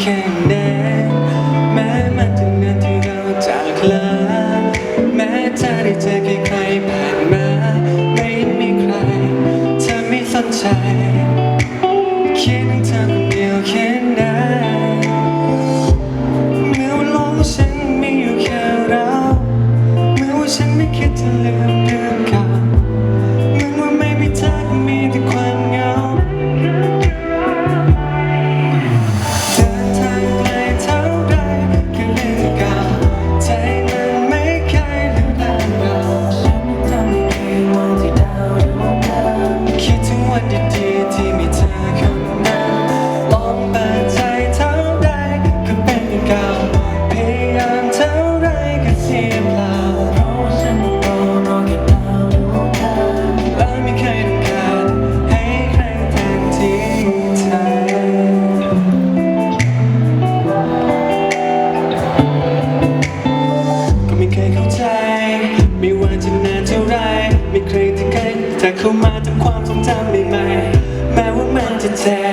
แค่ไหนแม้มันถึงเนที่เราจากลาแม้จะได้เจอใครผ่านมา ไม่มีใครเธอไม่สนใจคิดเธอคนเดียวแค่ไหน จะเข้ามาจากความทรงจำใหม่ๆแม้ว่ามันจะเจ็บ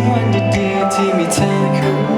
someone to dear Timmy you.